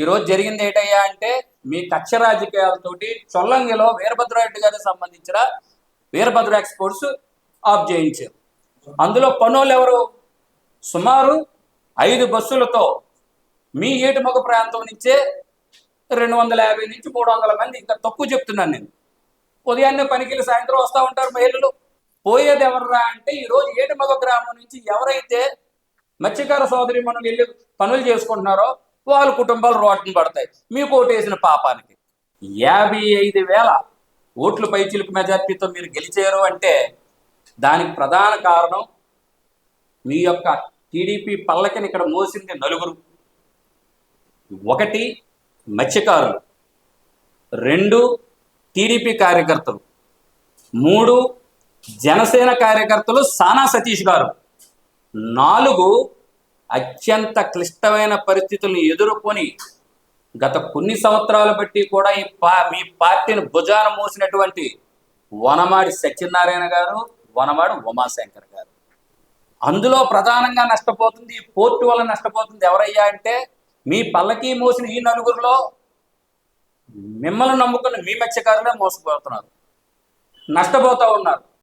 ఈరోజు జరిగింది ఏటయ్యా అంటే మీ కక్ష రాజకీయాలతోటి చొల్లంగిలో వీరభద్రారెడ్డి గారికి సంబంధించిన వీరభద్ర ఎక్స్పోర్ట్స్ ఆఫ్ చేయించారు. అందులో పనులు ఎవరు? సుమారు ఐదు బస్సులతో మీ ఏటుమొగ ప్రాంతం నుంచే రెండు వందల యాభై నుంచి మూడు వందల మంది. ఇంకా తక్కువ చెప్తున్నాను నేను. ఉదయాన్నే పనికి సాయంత్రం వస్తూ ఉంటారు మహిళలు. పోయేది ఎవర్రా అంటే ఈరోజు ఏటుమొగ గ్రామం నుంచి ఎవరైతే మత్స్యకార సోదరి మనం వెళ్ళి పనులు చేసుకుంటున్నారో వాళ్ళ కుటుంబాలు రోడ్డును పడతాయి. మీకు ఓటు వేసిన పాపానికి. యాభై ఐదు వేల ఓట్లు పైచిలుకు మెజార్టీతో మీరు గెలిచారు అంటే దానికి ప్రధాన కారణం మీ యొక్క టీడీపీ పల్లకిని ఇక్కడ మోసింది నలుగురు. ఒకటి మత్స్యకారులు. రెండు టీడీపీ కార్యకర్తలు. మూడు జనసేన కార్యకర్తలు సానా సతీష్ గారు. నాలుగు అత్యంత క్లిష్టమైన పరిస్థితులను ఎదుర్కొని గత కొన్ని సంవత్సరాలు బట్టి కూడా ఈ పా మీ పార్టీని భుజాన మోసినటువంటి వనమాడి సత్యనారాయణ గారు వనమాడి ఉమాశంకర్ గారు. అందులో ప్రధానంగా నష్టపోతుంది ఈ పోర్టు వల్ల నష్టపోతుంది ఎవరయ్యా అంటే మీ పల్లకి మోసిన ఈ నలుగురిలో మిమ్మల్ని నమ్ముకున్న మీ మత్స్యకారులే మోసపోతున్నారు. నష్టపోతూ ఉన్నారు.